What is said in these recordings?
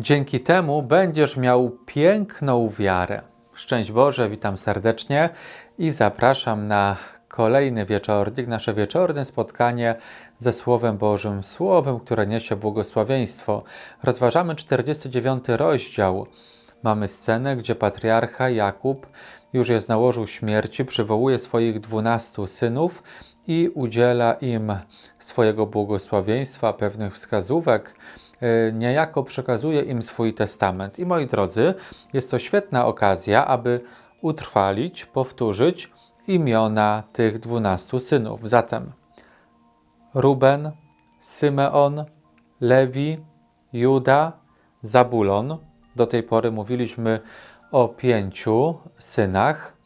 Dzięki temu będziesz miał piękną wiarę. Szczęść Boże, witam serdecznie i zapraszam na kolejny wieczornik, nasze wieczorne spotkanie ze Słowem Bożym, Słowem, które niesie błogosławieństwo. Rozważamy 49 rozdział. Mamy scenę, gdzie patriarcha Jakub już jest na łożu śmierci, przywołuje swoich dwunastu synów i udziela im swojego błogosławieństwa, pewnych wskazówek, niejako przekazuje im swój testament. I moi drodzy, jest to świetna okazja, aby utrwalić, powtórzyć imiona tych dwunastu synów. Zatem Ruben, Symeon, Lewi, Juda, Zabulon. Do tej pory mówiliśmy o pięciu synach.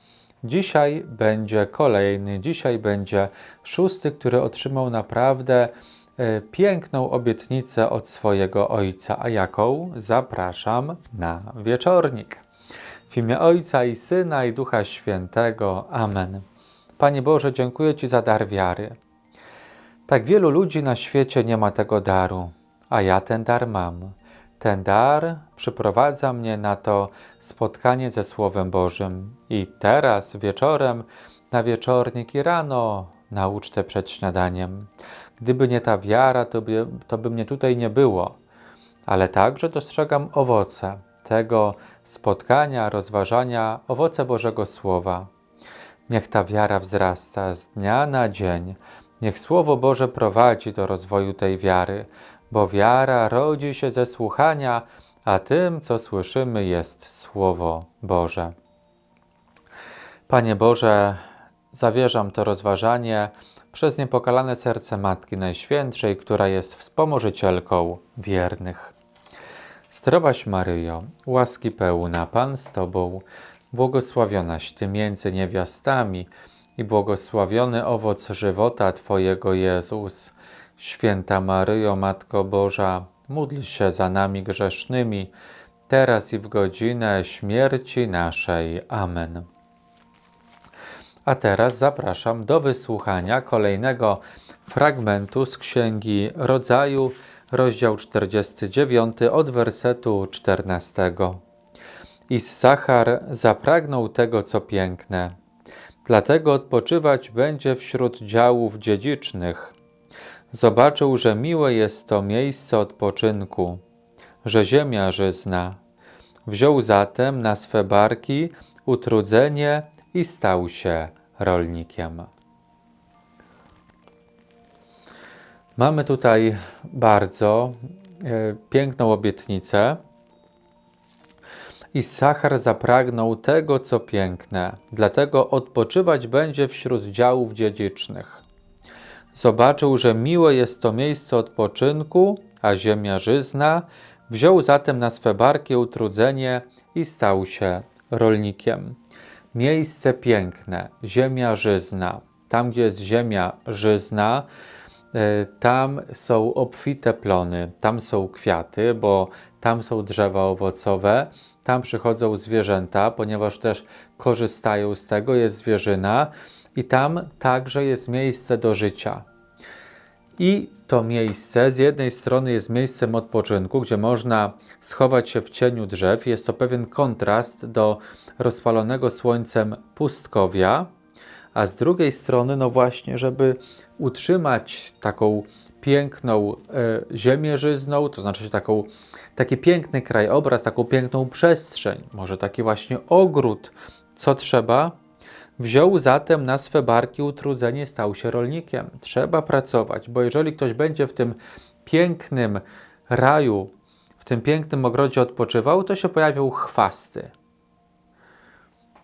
Dzisiaj będzie kolejny, dzisiaj będzie szósty, który otrzymał naprawdę e, piękną obietnicę od swojego ojca. A jaką? Zapraszam na wieczornik. W imię Ojca i Syna i Ducha Świętego. Amen. Panie Boże, dziękuję Ci za dar wiary. Tak wielu ludzi na świecie nie ma tego daru, a ja ten dar mam. Ten dar przyprowadza mnie na to spotkanie ze Słowem Bożym. I teraz wieczorem na wieczornik i rano na ucztę przed śniadaniem. Gdyby nie ta wiara, to by, to by mnie tutaj nie było. Ale także dostrzegam owoce tego spotkania, rozważania, owoce Bożego Słowa. Niech ta wiara wzrasta z dnia na dzień. Niech Słowo Boże prowadzi do rozwoju tej wiary, bo wiara rodzi się ze słuchania, a tym, co słyszymy, jest Słowo Boże. Panie Boże, zawierzam to rozważanie przez niepokalane serce Matki Najświętszej, która jest wspomożycielką wiernych. Zdrowaś Maryjo, łaski pełna, Pan z Tobą, błogosławionaś Ty między niewiastami i błogosławiony owoc żywota Twojego Jezus. Święta Maryjo, Matko Boża, módl się za nami grzesznymi, teraz i w godzinę śmierci naszej. Amen. A teraz zapraszam do wysłuchania kolejnego fragmentu z Księgi Rodzaju, rozdział 49, od wersetu 14. Issachar zapragnął tego, co piękne, dlatego odpoczywać będzie wśród działów dziedzicznych. Zobaczył, że miłe jest to miejsce odpoczynku, że ziemia żyzna. Wziął zatem na swe barki utrudzenie i stał się rolnikiem. Mamy tutaj bardzo e, piękną obietnicę. I Sachar zapragnął tego, co piękne, dlatego odpoczywać będzie wśród działów dziedzicznych. Zobaczył, że miłe jest to miejsce odpoczynku, a ziemia żyzna, wziął zatem na swe barki utrudzenie i stał się rolnikiem. Miejsce piękne, ziemia żyzna. Tam, gdzie jest ziemia żyzna, e, tam są obfite plony, tam są kwiaty, bo tam są drzewa owocowe, tam przychodzą zwierzęta, ponieważ też korzystają z tego, jest zwierzyna i tam także jest miejsce do życia. I to miejsce z jednej strony jest miejscem odpoczynku, gdzie można schować się w cieniu drzew. Jest to pewien kontrast do rozpalonego słońcem pustkowia, a z drugiej strony, no właśnie, żeby utrzymać taką piękną ziemię żyzną, to znaczy taką, taki piękny krajobraz, taką piękną przestrzeń, może taki właśnie ogród, co trzeba? Wziął zatem na swe barki utrudzenie, stał się rolnikiem. Trzeba pracować, bo jeżeli ktoś będzie w tym pięknym raju, w tym pięknym ogrodzie odpoczywał, to się pojawią chwasty.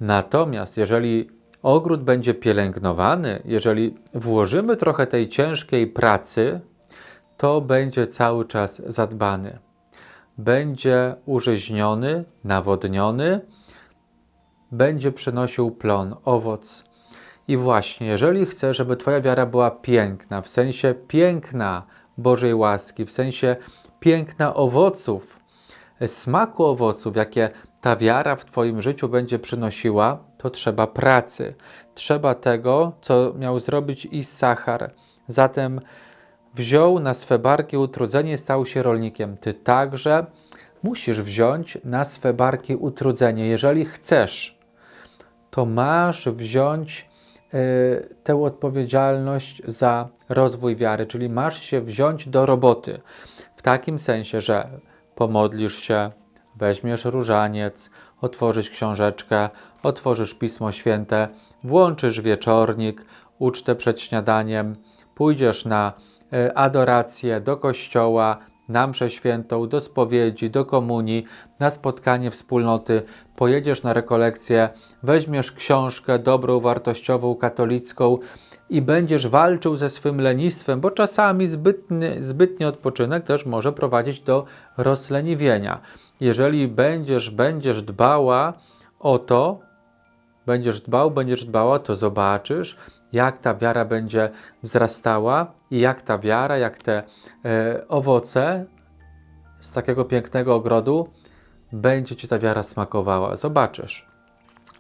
Natomiast jeżeli ogród będzie pielęgnowany, jeżeli włożymy trochę tej ciężkiej pracy, to będzie cały czas zadbany. Będzie użyźniony, nawodniony, będzie przynosił plon, owoc. I właśnie, jeżeli chcesz, żeby Twoja wiara była piękna, w sensie piękna Bożej łaski, w sensie piękna owoców, smaku owoców, jakie ta wiara w Twoim życiu będzie przynosiła, to trzeba pracy. Trzeba tego, co miał zrobić Issachar. Zatem wziął na swe barki utrudzenie, stał się rolnikiem. Ty także musisz wziąć na swe barki utrudzenie. Jeżeli chcesz, to masz wziąć y, tę odpowiedzialność za rozwój wiary, czyli masz się wziąć do roboty. W takim sensie, że pomodlisz się, weźmiesz różaniec, otworzysz książeczkę, otworzysz Pismo Święte, włączysz wieczornik, ucztę przed śniadaniem, pójdziesz na y, adorację do kościoła, na mszę świętą, do spowiedzi, do komunii, na spotkanie wspólnoty, pojedziesz na rekolekcję, weźmiesz książkę dobrą, wartościową, katolicką i będziesz walczył ze swym lenistwem, bo czasami zbytny, zbytni odpoczynek też może prowadzić do rozleniwienia. Jeżeli będziesz, będziesz dbała o to, będziesz dbał, będziesz dbała, to zobaczysz, jak ta wiara będzie wzrastała i jak ta wiara, jak te e, owoce z takiego pięknego ogrodu będzie ci ta wiara smakowała. Zobaczysz.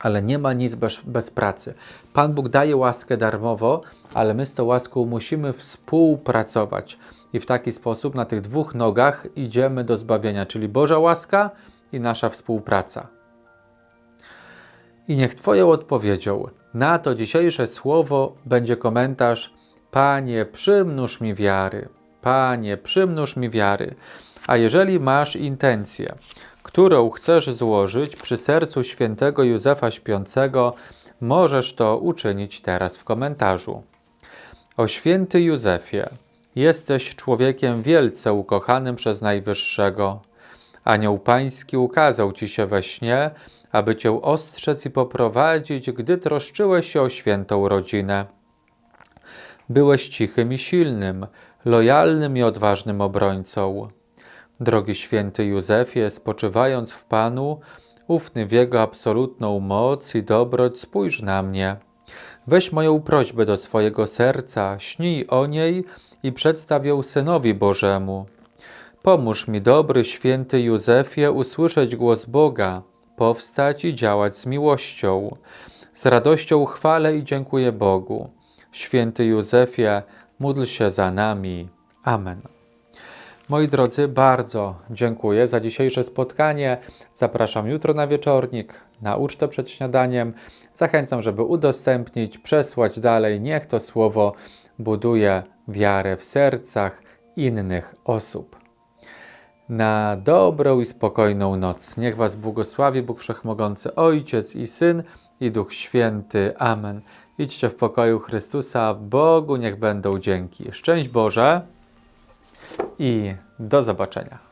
Ale nie ma nic bez, bez pracy. Pan Bóg daje łaskę darmowo, ale my z tą łaską musimy współpracować. I w taki sposób na tych dwóch nogach idziemy do zbawienia, czyli Boża łaska i nasza współpraca. I niech Twoją odpowiedzią na to dzisiejsze słowo będzie komentarz: Panie, przymnóż mi wiary. Panie, przymnóż mi wiary. A jeżeli masz intencję, którą chcesz złożyć przy sercu świętego Józefa Śpiącego, możesz to uczynić teraz w komentarzu. O święty Józefie, jesteś człowiekiem wielce ukochanym przez Najwyższego. Anioł Pański ukazał ci się we śnie, aby cię ostrzec i poprowadzić, gdy troszczyłeś się o świętą rodzinę. Byłeś cichym i silnym, lojalnym i odważnym obrońcą. Drogi święty Józefie, spoczywając w Panu, ufny w Jego absolutną moc i dobroć, spójrz na mnie. Weź moją prośbę do swojego serca, śnij o niej i przedstaw ją Synowi Bożemu. Pomóż mi, dobry święty Józefie, usłyszeć głos Boga, powstać i działać z miłością. Z radością chwalę i dziękuję Bogu. Święty Józefie, módl się za nami. Amen. Moi drodzy, bardzo dziękuję za dzisiejsze spotkanie. Zapraszam jutro na wieczornik, na ucztę przed śniadaniem. Zachęcam, żeby udostępnić, przesłać dalej. Niech to słowo buduje wiarę w sercach innych osób. Na dobrą i spokojną noc. Niech Was błogosławi Bóg Wszechmogący, Ojciec i Syn i Duch Święty. Amen. Idźcie w pokoju Chrystusa. Bogu niech będą dzięki. Szczęść Boże i do zobaczenia.